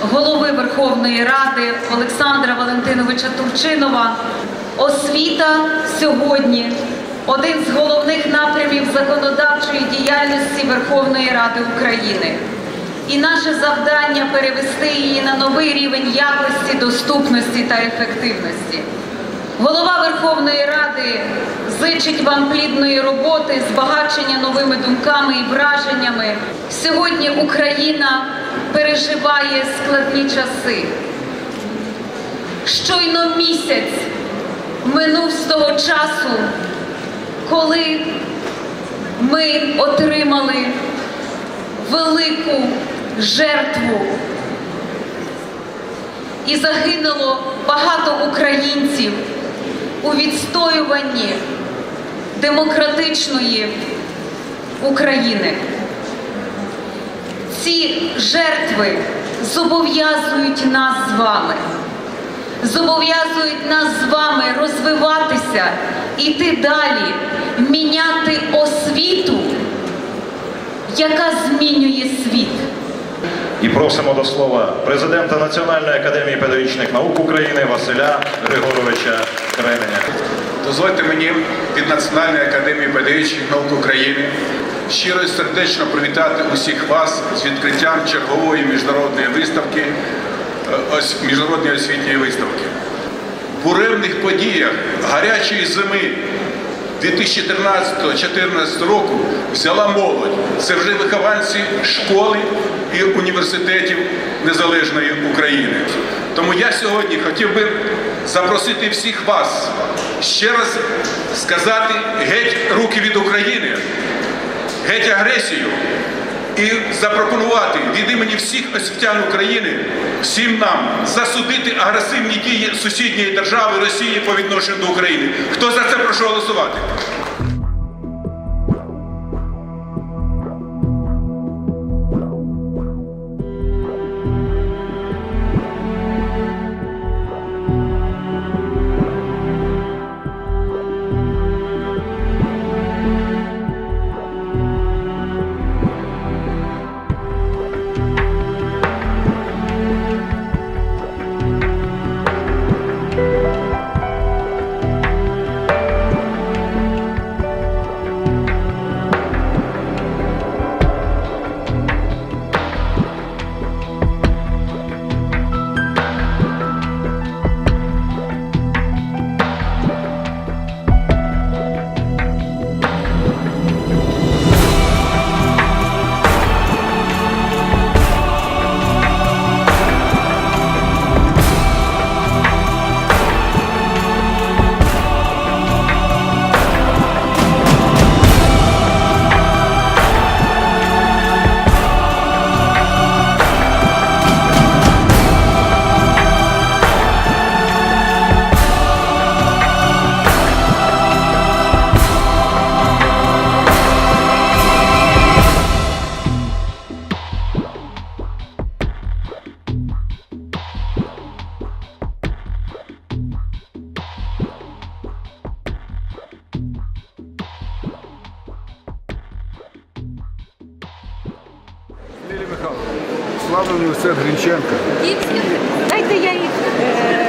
голови Верховної Ради Олександра Валентиновича Турчинова. Освіта сьогодні один з головних напрямів законодавчої діяльності Верховної Ради України. І наше завдання перевести її на новий рівень якості, доступності та ефективності. Голова Верховної Ради зичить вам плідної роботи, збагачення новими думками і враженнями. Сьогодні Україна переживає складні часи. Щойно місяць минув з того часу, коли ми отримали велику жертву і загинуло багато українців у відстоюванні демократичної України. Ці жертви зобов'язують нас з вами, зобов'язують нас з вами розвиватися, іти далі, міняти освіту, яка змінює світ. І просимо до слова президента Національної академії педагогічних наук України Василя Григоровича Кременя. Дозвольте мені від Національної академії педагогічних наук України щиро і сердечно привітати усіх вас з відкриттям чергової міжнародної виставки, е, міжнародної освітньої виставки. В буремних подіях гарячої зими 2013-2014 року взяла молодь. Це вже вихованці школи і університетів Незалежної України. Тому я сьогодні хотів би запросити всіх вас ще раз сказати геть руки від України, геть агресію і запропонувати від імені всіх освітян України всім нам засудити агресивні дії сусідньої держави Росії по відношенню до України. Хто за це прошу голосувати? Лілія Михайловна, славний університет Гринченка. Дайте я їх. е,